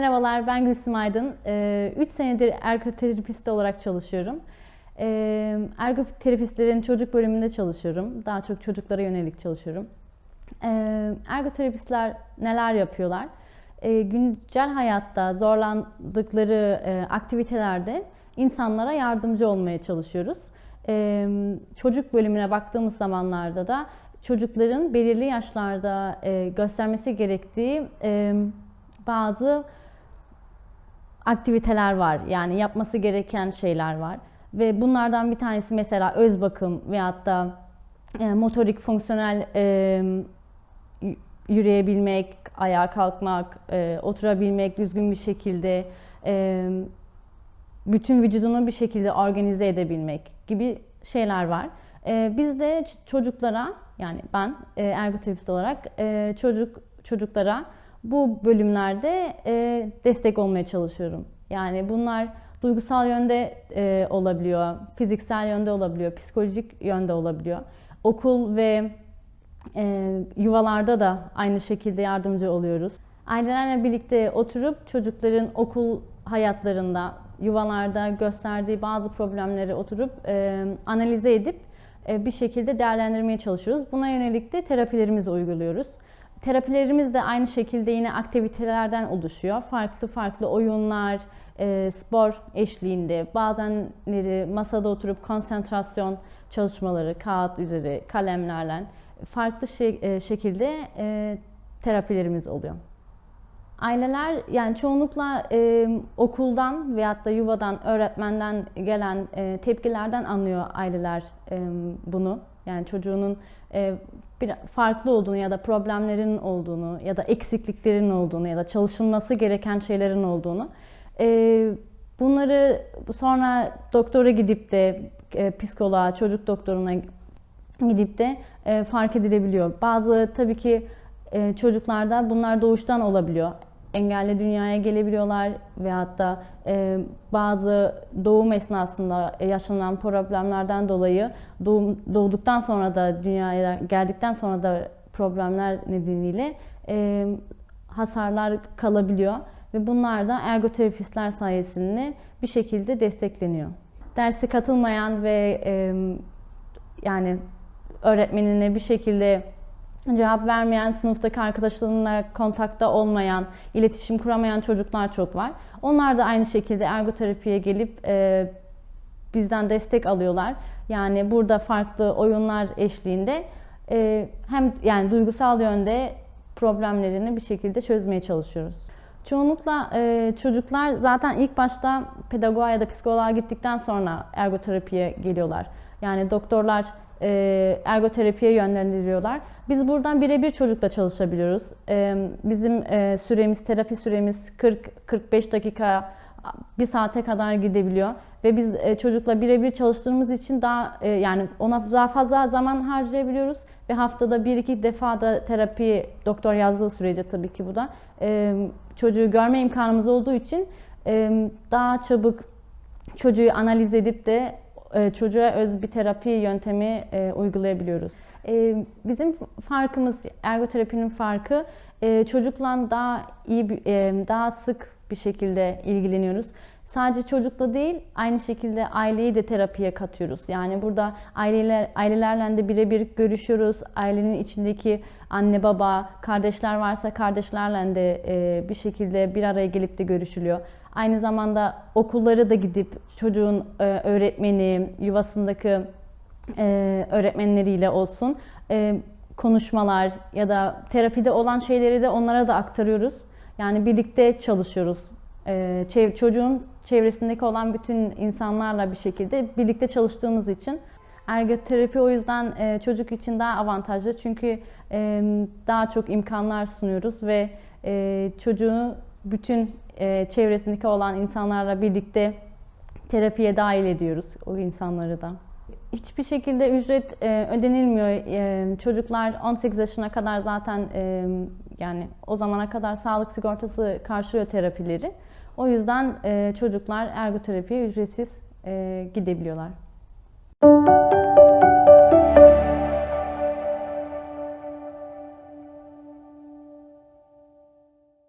Merhabalar, ben Gülsüm Aydın. 3 senedir ergoterapist olarak çalışıyorum. Ee, Ergoterapistlerin çocuk bölümünde çalışıyorum. Daha çok çocuklara yönelik çalışıyorum. Ee, Ergoterapistler neler yapıyorlar? Ee, Güncel hayatta zorlandıkları e, aktivitelerde insanlara yardımcı olmaya çalışıyoruz. Ee, Çocuk bölümüne baktığımız zamanlarda da çocukların belirli yaşlarda e, göstermesi gerektiği e, bazı aktiviteler var. Yani yapması gereken şeyler var. Ve bunlardan bir tanesi mesela öz bakım veyahut da e, motorik fonksiyonel e, yürüyebilmek, ayağa kalkmak, e, oturabilmek düzgün bir şekilde, e, bütün vücudunu bir şekilde organize edebilmek gibi şeyler var. E, biz de çocuklara yani ben e, ergoterapist olarak e, çocuk çocuklara bu bölümlerde e, destek olmaya çalışıyorum. Yani bunlar duygusal yönde e, olabiliyor, fiziksel yönde olabiliyor, psikolojik yönde olabiliyor. Okul ve e, yuvalarda da aynı şekilde yardımcı oluyoruz. Ailelerle birlikte oturup çocukların okul hayatlarında, yuvalarda gösterdiği bazı problemleri oturup e, analize edip e, bir şekilde değerlendirmeye çalışıyoruz. Buna yönelik de terapilerimizi uyguluyoruz. Terapilerimiz de aynı şekilde yine aktivitelerden oluşuyor. Farklı farklı oyunlar, e, spor eşliğinde, bazenleri masada oturup konsantrasyon çalışmaları, kağıt üzeri, kalemlerle farklı e, şekilde e, terapilerimiz oluyor. Aileler yani çoğunlukla e, okuldan veyahut da yuvadan, öğretmenden gelen e, tepkilerden anlıyor aileler e, bunu. Yani çocuğunun e, bir farklı olduğunu ya da problemlerin olduğunu ya da eksikliklerin olduğunu ya da çalışılması gereken şeylerin olduğunu. E, bunları sonra doktora gidip de e, psikoloğa, çocuk doktoruna gidip de e, fark edilebiliyor. Bazı tabii ki çocuklarda bunlar doğuştan olabiliyor. Engelli dünyaya gelebiliyorlar ve hatta e, bazı doğum esnasında yaşanan problemlerden dolayı doğum, doğduktan sonra da dünyaya geldikten sonra da problemler nedeniyle e, hasarlar kalabiliyor ve bunlar da ergoterapistler sayesinde bir şekilde destekleniyor. Derse katılmayan ve e, yani öğretmenine bir şekilde cevap vermeyen, sınıftaki arkadaşlarına kontakta olmayan, iletişim kuramayan çocuklar çok var. Onlar da aynı şekilde ergoterapiye gelip e, bizden destek alıyorlar. Yani burada farklı oyunlar eşliğinde e, hem yani duygusal yönde problemlerini bir şekilde çözmeye çalışıyoruz. Çoğunlukla e, çocuklar zaten ilk başta pedagoğa ya da psikoloğa gittikten sonra ergoterapiye geliyorlar. Yani doktorlar e, ergoterapiye yönlendiriyorlar. Biz buradan birebir çocukla çalışabiliyoruz. E, bizim e, süremiz, terapi süremiz 40-45 dakika, bir saate kadar gidebiliyor. Ve biz e, çocukla birebir çalıştığımız için daha e, yani ona daha fazla zaman harcayabiliyoruz. Ve haftada bir iki defa da terapi doktor yazdığı sürece tabii ki bu da e, çocuğu görme imkanımız olduğu için e, daha çabuk çocuğu analiz edip de çocuğa öz bir terapi yöntemi e, uygulayabiliyoruz. E, bizim farkımız, ergoterapinin farkı e, çocukla daha iyi, e, daha sık bir şekilde ilgileniyoruz. Sadece çocukla değil, aynı şekilde aileyi de terapiye katıyoruz. Yani burada aileler, ailelerle de birebir görüşüyoruz. Ailenin içindeki anne baba, kardeşler varsa kardeşlerle de e, bir şekilde bir araya gelip de görüşülüyor. Aynı zamanda okullara da gidip çocuğun e, öğretmeni, yuvasındaki e, öğretmenleriyle olsun e, konuşmalar ya da terapide olan şeyleri de onlara da aktarıyoruz. Yani birlikte çalışıyoruz. Çocuğun çevresindeki olan bütün insanlarla bir şekilde birlikte çalıştığımız için ergoterapi o yüzden çocuk için daha avantajlı çünkü daha çok imkanlar sunuyoruz ve çocuğu bütün e, çevresindeki olan insanlarla birlikte terapiye dahil ediyoruz o insanları da. Hiçbir şekilde ücret e, ödenilmiyor. E, çocuklar 18 yaşına kadar zaten yani o zamana kadar sağlık sigortası karşılıyor terapileri. O yüzden çocuklar ergoterapiye ücretsiz gidebiliyorlar.